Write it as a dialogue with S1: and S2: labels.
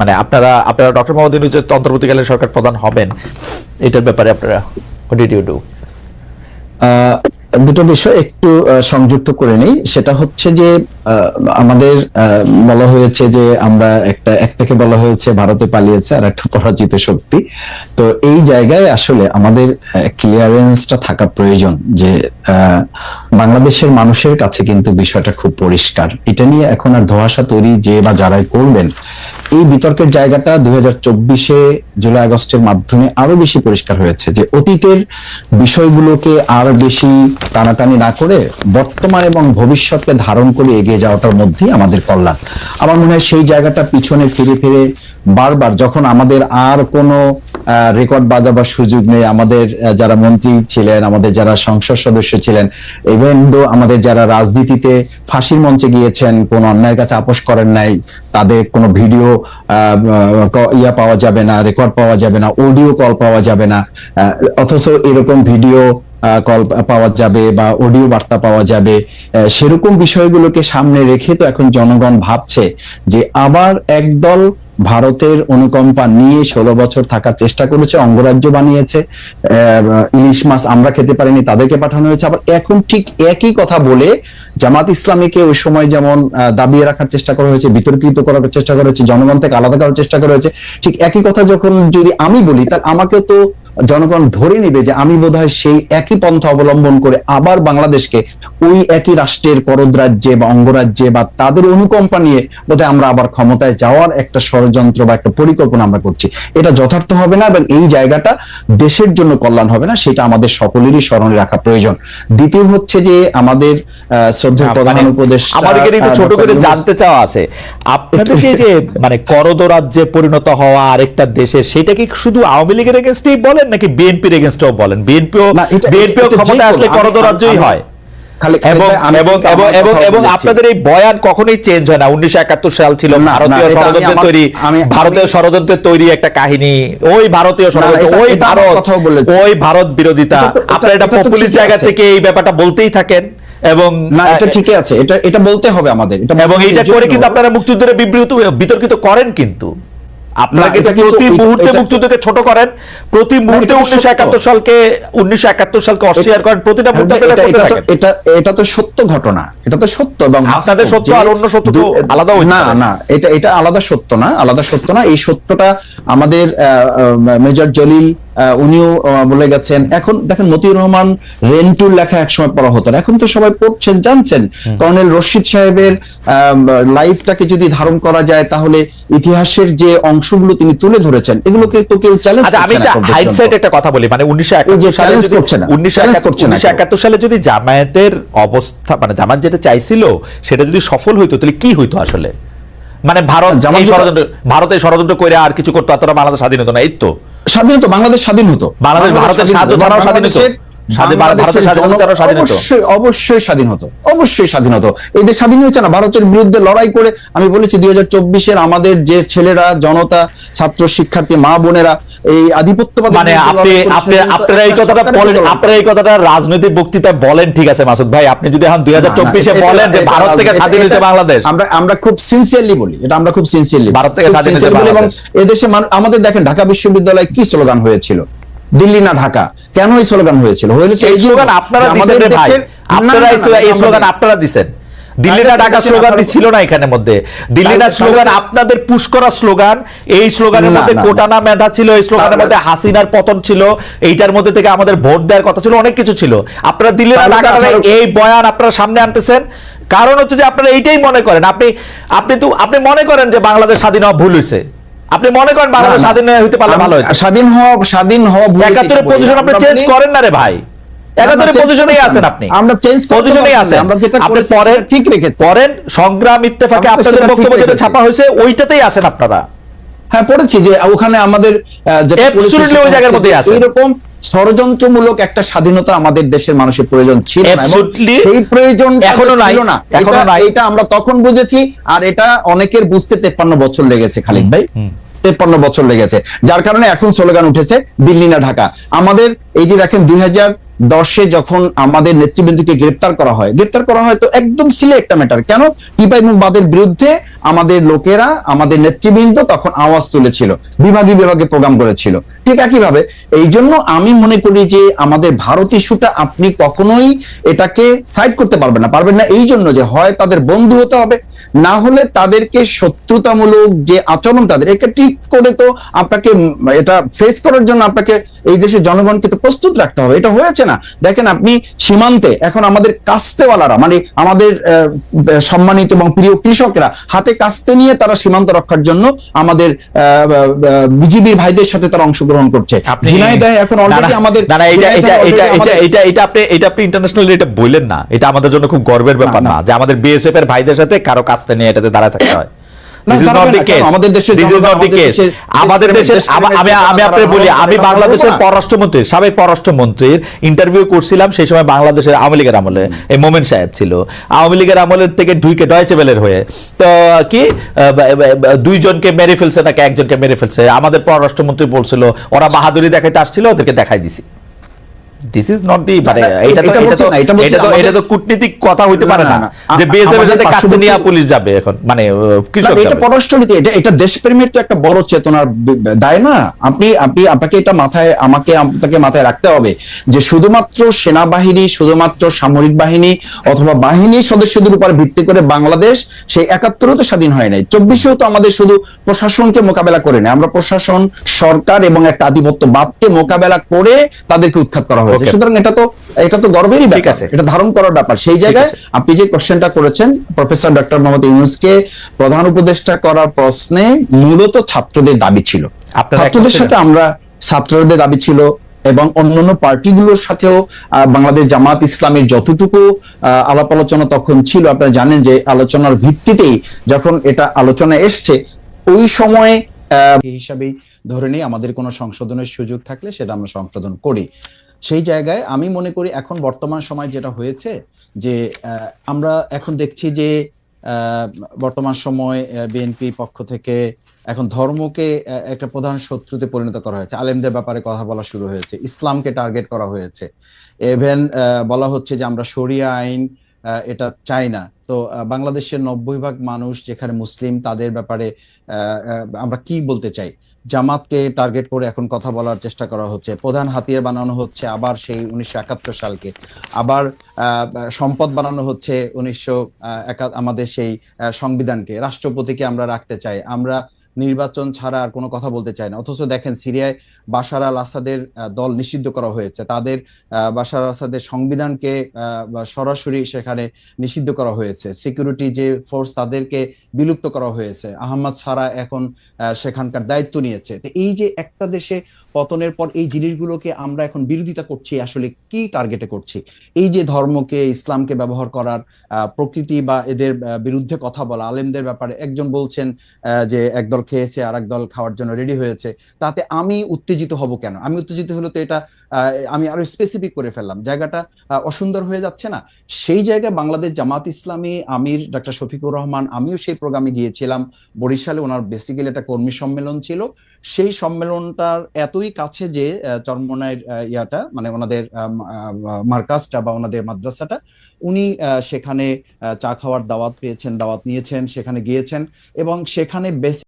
S1: মানে আপনারা আপনারা ডক্টর মোহাম্মদ ইউনুসের অন্তর্বর্তীকালীন সরকার প্রধান হবেন, এটার ব্যাপারে আপনারা হোয়াট ডিড ইউ ডু
S2: দুটো বিষয় একটু সংযুক্ত করে নেই। সেটা হচ্ছে যে আমাদের বলা হয়েছে যে আমরা একটা একটাকে বলা হয়েছে ভারতে পালিয়েছে আর একটা পরাজিত শক্তি। তো এই জায়গায় আসলে আমাদের ক্লিয়ারেন্সটা থাকা প্রয়োজন যে বাংলাদেশের মানুষের কাছে কিন্তু বিষয়টা খুব পরিষ্কার। এটা নিয়ে এখন আর ধোয়াশা তৈরি যে বা যারাই করবেন, এই বিতর্কের জায়গাটা দুই হাজার চব্বিশে জুলাই আগস্টের মাধ্যমে আরও বেশি পরিষ্কার হয়েছে যে, অতীতের বিষয়গুলোকে আর বেশি টানাটানি না করে বর্তমান এবং ভবিষ্যৎকে ধারণ করে এগিয়ে যাওয়াটার মধ্যেই আমাদের কল্যাণ। আমার মনে হয় সেই জায়গাটা পিছনে ফিরে ফিরে বারবার যখন আমাদের আর কোনো রেকর্ড বাজাবার সুযোগ নেই। আমাদের যারা মন্ত্রী ছিলেন, আমাদের যারা সংসদ সদস্য ছিলেন ইভেন দো আমাদের যারা রাজনীতিতে ফাঁসির মঞ্চে গিয়েছেন, কোন অন্যায়ের কাছে আপোষ করেন নাই, তাদের কোনো ভিডিও ইয়া পাওয়া যাবে না রেকর্ড পাওয়া যাবে না অডিও কল পাওয়া যাবে না অথচ এরকম ভিডিও কল পাওয়া যাবে বা অডিও বার্তা পাওয়া যাবে সেরকম বিষয়গুলোকে সামনে রেখে তো এখন জনগণ ভাবছে যে আবার একদল ভারতের অনুকম্পা নিয়ে ষোলো বছর থাকার চেষ্টা করেছে, অঙ্গরাজ্য বানিয়েছে। ইলিশ মাছ আমরা খেতে পারিনি, তাদেরকে পাঠানো হয়েছে। আবার এখন ঠিক একই কথা বলে জামাত ইসলামীকে ওই সময় যেমন দাবিয়ে রাখার চেষ্টা করা হয়েছে, বিতর্কিত করার চেষ্টা করা হয়েছে জনগণ থেকে আলাদা করার চেষ্টা করা হয়েছে, ঠিক একই কথা যখন যদি আমি বলি, তাহলে আমাকে তো জনগণ ধরে নিবে যে আমি বোধহয় সেই একই পন্থা অবলম্বন করে আবার বাংলাদেশকে ওই একই রাষ্ট্রের করদ রাজ্যে বা অঙ্গরাজ্যে বা তাদের অনুকম্পা নিয়ে বোধহয় আমরা আবার ক্ষমতায় যাওয়ার একটা ষড়যন্ত্র বা একটা পরিকল্পনা আমরা করছি। এটা যথার্থ হবে না এবং এই জায়গাটা দেশের জন্য কল্যাণ হবে না সেটা আমাদের সকলেরই স্মরণে রাখা প্রয়োজন। দ্বিতীয় হচ্ছে যে আমাদের আহ, শ্রদ্ধেয় প্রধান
S1: মানে
S2: উপদেশ
S1: আমাদের একটু ছোট করে জানতে চাওয়া আছে। আপনাদেরকে যে মানে করদ রাজ্যে পরিণত হওয়া আরেকটা দেশে সেটা কি শুধু আওয়ামী লীগের এগেনস্টেই বলেন নাকি বিএনপির এগেনস্টও বলেন? বিএনপিও বিএনপিও ক্ষমতায় আসলে
S2: কোনো-
S1: করদ
S2: আমি-
S1: রাজ্যই হয় এবং। আপনাদের এই বয়ান কখনোই চেঞ্জ হয় না। উনিশশো একাত্তর সাল ছিল
S2: না, না,
S1: ভারতীয়
S2: এটা আমি
S1: ষড়যন্ত্রের তৈরি ভারতীয় ষড়যন্ত্রের তৈরি একটা কাহিনী। ওই ভারতীয় ষড়যন্ত্র
S2: এটা-
S1: ওই ভারত ওই ভারত বিরোধিতা। আপনারা এটা
S2: ঠিকই
S1: জায়গা থেকে এই ব্যাপারটা বলতেই থাকেন। এবং
S2: না এটা ঠিকই আছে। এটা এটা বলতে হবে আমাদের।
S1: এবং এইটা করে কিন্তু আপনারা মুক্তিযুদ্ধের বিবৃত বিতর্কিত করেন কিন্তু। আপনারা কিন্তু প্রতি মুহূর্তে মুক্তিযুদ্ধকে ছোট করেন প্রতি মুহূর্তে উনিশশো একাত্তর সালকে উনিশশো একাত্তর সালকে অস্বীকার করেন প্রতিটা মুহূর্তে
S2: এটা- এটা- তো- সত্য ঘটনা এটা তো সত্য এবং
S1: আপনাদের সত্য আর অন্য সত্য তো আলাদা
S2: না না এটা এটা আলাদা সত্য না আলাদা সত্য না এই সত্যটা আমাদের মেজর জলিল উনিও বলে গেছেন এখন দেখেন মতিউর রহমান রেন্টুর লেখা একসময় পড়া হতো এখন তো সবাই পড়ছেন জানছেন। কর্নেল রশিদ সাহেবের লাইফটাকে যদি ধারণ করা যায় তাহলে ইতিহাসের যে অংশগুলো তিনি তুলে ধরেছেন এগুলোকে তো কেউ চ্যালেঞ্জ
S1: আচ্ছা আমি একটা হাইটসাইড একটা কথা বলি মানে উনিশশো যদি
S2: করছে না,
S1: উনিশশো একাত্তর সালে যদি জামায়াতের অবস্থা মানে জামাত যেটা চাইছিল সেটা যদি সফল হইতো তাহলে কি হইতো আসলে? মানে ভারত
S2: জামাত
S1: ষড়যন্ত্র ভারতে ষড়যন্ত্র করে আর কিছু করতো এতটা বাংলাদেশ স্বাধীন হতো না এই তো।
S2: স্বাধীন হতো বাংলাদেশ স্বাধীন হতো।
S1: বাংলাদেশ ভারতের
S2: স্বাধীন
S1: সাহায্য ছাড়াও স্বাধীন হতো।
S2: অবশ্যই অবশ্যই স্বাধীন হতো অবশ্যই স্বাধীন হতো। এই দেশ স্বাধীন হয়েছে না ভারতের বিরুদ্ধে লড়াই করে আমি বলেছি দুই হাজার চব্বিশের আমাদের যে ছেলেরা জনতা ছাত্র শিক্ষার্থী মা বোনেরা এই আধিপত্যবাদ
S1: মানে আপনি আপনি আপনারা এই কথাটা বলেন আপনারা এই কথাটা রাজনৈতিক বক্তৃতায় বলেন ঠিক আছে মাসুদ ভাই। আপনি যদি এখন দুই হাজার চব্বিশে বলেন যে ভারত থেকে স্বাধীন হয়েছে বাংলাদেশ।
S2: আমরা আমরা খুব সিনসিয়ারলি বলি এটা আমরা খুব সিনসিয়ারলি
S1: ভারত থেকে স্বাধীন হয়েছে
S2: এবং। এদেশে আমাদের দেখেন ঢাকা বিশ্ববিদ্যালয়ে কি স্লোগান হয়েছিল? দিল্লি না ঢাকা? কেন এই স্লোগান হয়েছিল? হয়েছে
S1: এই স্লোগান আপনারা রে ভাই। আপনারা এই স্লোগান আপনারা দিছেন। দিল্লি না ঢাকা স্লোগান ছিল না এখানের মধ্যে। দিল্লি না স্লোগান আপনাদের পুশ করা স্লোগান এই স্লোগানের মধ্যে
S2: না, না।
S1: কোটানা মেধা ছিল এই স্লোগানের মধ্যে হাসিনার পতন ছিল এইটার মধ্যে থেকে আমাদের ভোট দেওয়ার কথা ছিল অনেক কিছু ছিল। আপনারা দিল্লি না ঢাকা
S2: তো
S1: নামে
S2: আঠারো-
S1: এই বয়ান আপনারা সামনে আনতেছেন। কারণ হচ্ছে যে আপনারা এইটাই মনে করেন আপনি আপনি তো আপনি মনে করেন যে বাংলাদেশ স্বাধীন হওয়া ভুল হয়েছে। আপনি মনে করেন বাংলাদেশ। স্বাধীন হইতে পারলে ভালো হতো
S2: স্বাধীন হওয়া স্বাধীন হওয়া
S1: একাত্তরের পজিশন আপনি চেঞ্জ করেন না রে ভাই। একাত্তরের পজিশনেই আছেন আপনি।
S2: আমরা করতে
S1: পজিশনেই আছেন। আপনি
S2: ঠিক।
S1: পরেন সংগ্রাম ইত্তেফাকে আপনাদের বক্তব্য যেটা ছাপা হয়েছে ওইটাতেই আছেন আপনারা।
S2: হ্যাঁ পড়েছি যে ওখানে আমাদের
S1: ওই জায়গার মধ্যেই আছে।
S2: এইরকম ষড়যন্ত্রমূলক একটা স্বাধীনতা আমাদের দেশের মানুষের প্রয়োজন ছিল সেই প্রয়োজন
S1: এখনও নাই,
S2: না। এখনও
S1: নাই।
S2: এটা আমরা তখন বুঝেছি আর এটা অনেকের বুঝতে তেপ্পান্ন বছর লেগেছে খালিদ ভাই। তেপ্পান্ন বছর লেগেছে। যার কারণে এখন স্লোগান উঠেছে দিল্লি না ঢাকা। আমাদের এই যে দেখেন দুই হাজার দশে যখন আমাদের নেতৃবৃন্দকে গ্রেপ্তার করা হয়, গ্রেপ্তার করা হয় তো একদম সিলে একটা ম্যাটার কেন? টিপা এবং বাদের বিরুদ্ধে আমাদের লোকেরা, আমাদের নেতৃবৃন্দ তখন আওয়াজ তুলেছিল, বিভাগে বিভাগে প্রোগ্রাম করেছিল। ঠিক একইভাবে এই জন্য আমি মনে করি যে আমাদের ভারত ইস্যুটা আপনি কখনোই এটাকে সাইড করতে পারবেন না। পারবেন না এই জন্য যে হয় তাদের বন্ধু হতে হবে না হলে তাদেরকে শত্রুতামূলক যে আচরণ তাদের এটা ঠিক করে তো আপনাকে এটা ফেস করার জন্য আপনাকে এই দেশের জনগণকে তো প্রস্তুত রাখতে হবে। এটা হয়েছে না। দেখেন আপনি সীমান্তে এখন আমাদের কাস্তেওয়ালারা মানে আমাদের সম্মানিত এবং প্রিয় কৃষকরা হাতে কাস্তে নিয়ে তারা সীমান্ত রক্ষার জন্য আমাদের বিজিবির ভাইদের সাথে তারা অংশগ্রহণ করছে। ঝিনাইদহে এখন অলরেডি আমাদের
S1: এটা এটা এটা এটা এটা এটা আপনি এটা আপনি ইন্টারন্যাশনালি এটা বললেন না। এটা আমাদের জন্য খুব গর্বের ব্যাপার।
S2: না
S1: যে আমাদের বিএসএফ এর ভাইদের সাথে কারও কাস্তে নিয়ে এটাতে দাঁড়ায় থাকতে হয়। আম- বাংলাদেশের পররাষ্ট্রমন্ত্রী সাবেক পররাষ্ট্রমন্ত্রীর ইন্টারভিউ করছিলাম সেই সময় বাংলাদেশের আওয়ামী লীগের আমলে এই মোমেন সাহেব ছিল। আওয়ামী লীগের আমলের থেকে হয়ে। তো কি? দুইজনকে মেরে ফেলছে নাকি একজনকে মেরে ফেলছে? আমাদের পররাষ্ট্রমন্ত্রী বলছিল ওরা বাহাদুরি দেখাইতে আসছিল ওদেরকে দেখাই দিছি। দিস ইজ নট দি মানে এটা তো
S2: এটা
S1: তো
S2: না, এটা
S1: তো এটা তো কূটনীতিক কথা হইতে পারে
S2: না।
S1: যে বিএসএফ এর সাথে পুলিশ যাবে এখন মানে কৃষক
S2: এটা। পররাষ্ট্রনীতি এটা এটা দেশপ্রেমের তো একটা বড় চেতনার দায় না আপনি আপনি আপনাকে এটা মাথায় আমাকে আপনাকে মাথায় রাখতে হবে যে শুধুমাত্র সেনাবাহিনী শুধুমাত্র সামরিক বাহিনী অথবা বাহিনীর সদস্যদের উপর ভিত্তি করে বাংলাদেশ সেই একাত্তরও তো স্বাধীন হয় নাই চব্বিশেও তো আমাদের শুধু প্রশাসনকে মোকাবেলা করে নাই আমরা প্রশাসন সরকার এবং একটা আধিপত্য আধিপত্যবাদকে মোকাবেলা করে তাদেরকে উৎখাত করা হয়েছে। সুতরাং এটা তো এটা তো গর্বেরই ব্যাপার।
S1: আছে।
S2: এটা ধারণ করার ব্যাপার। সেই জায়গায় আপনি যে কোশ্চেনটা করেছেন প্রফেসর ডক্টর মোহাম্মদ ইউনুসকে প্রধান উপদেষ্টা করার প্রশ্নে মূলত ছাত্রদের দাবি ছিল। ছাত্রদের সাথে আমরা ছাত্রদের দাবি ছিল এবং অন্যান্য পার্টিগুলোর সাথেও বাংলাদেশ জামাত ইসলামের যতটুকু আলাপ আলোচনা তখন ছিল। আপনারা জানেন যে আলোচনার ভিত্তিতেই যখন এটা আলোচনা এসছে ওই সময়ে হিসাবেই ধরে নেই আমাদের কোনো সংশোধনের সুযোগ থাকলে সেটা আমরা সংশোধন করি। সেই জায়গায় আমি মনে করি এখন বর্তমান সময় যেটা হয়েছে যে আমরা এখন দেখছি যে বর্তমান সময় বিএনপি পক্ষ থেকে এখন ধর্মকে একটা প্রধান শত্রুতে পরিণত করা হয়েছে। আলেমদের ব্যাপারে কথা বলা শুরু হয়েছে। ইসলামকে টার্গেট করা হয়েছে। এভেন বলা হচ্ছে যে আমরা শরিয়া আইন এটা চাই না তো বাংলাদেশের নব্বই ভাগ মানুষ যেখানে মুসলিম, তাদের ব্যাপারে আমরা কি বলতে চাই? জামাতকে টার্গেট করে এখন কথা বলার চেষ্টা করা হচ্ছে। প্রধান হাতিয়ার বানানো হচ্ছে আবার সেই উনিশশো একাত্তর সালকে। আবার সম্পদ বানানো হচ্ছে উনিশশো আমাদের সেই সংবিধানকে। রাষ্ট্রপতিকে আমরা রাখতে চাই। আমরা নির্বাচন ছাড়া আর কোনো কথা বলতে চাই না। অথচ দেখেন, সিরিয়ায় বাশার আল আসাদের দল নিষিদ্ধ করা হয়েছে। তাদের বাশার আসাদের সংবিধানকে সরাসরি সেখানে নিষিদ্ধ করা হয়েছে। সিকিউরিটি যে ফোর্স তাদেরকে বিলুপ্ত করা হয়েছে। আহমদ সারা এখন সেখানকার দায়িত্ব নিয়েছে। তো এই যে একটা দেশে পতনের পর এই জিনিসগুলোকে আমরা এখন বিরোধিতা করছি, আসলে কি টার্গেটে করছি? এই যে ধর্মকে, ইসলামকে ব্যবহার করার প্রকৃতি বা এদের বিরুদ্ধে কথা বলা, আলেমদের ব্যাপারে একজন বলছেন যে একদল খেয়েছে আর দল খাওয়ার জন্য রেডি হয়েছে তাতে আমি উত্তেজিত হব কেন? আমি উত্তেজিত হলে তো এটা আমি আরও স্পেসিফিক করে ফেললাম। জায়গাটা অসুন্দর হয়ে যাচ্ছে না? সেই জায়গায় বাংলাদেশ জামাত ইসলামী আমির ডক্টর শফিকুর রহমান আমিও সেই প্রোগ্রামে গিয়েছিলাম। বরিশালে ওনার বেসিক্যালি একটা কর্মী সম্মেলন ছিল। সেই সম্মেলনটার এতই কাছে যে আহ, চরমনাইয়ের ইয়াটা মানে ওনাদের মার্কাজটা বা ওনাদের মাদ্রাসাটা উনি সেখানে চা খাওয়ার দাওয়াত পেয়েছেন দাওয়াত নিয়েছেন সেখানে গিয়েছেন এবং সেখানে বেশ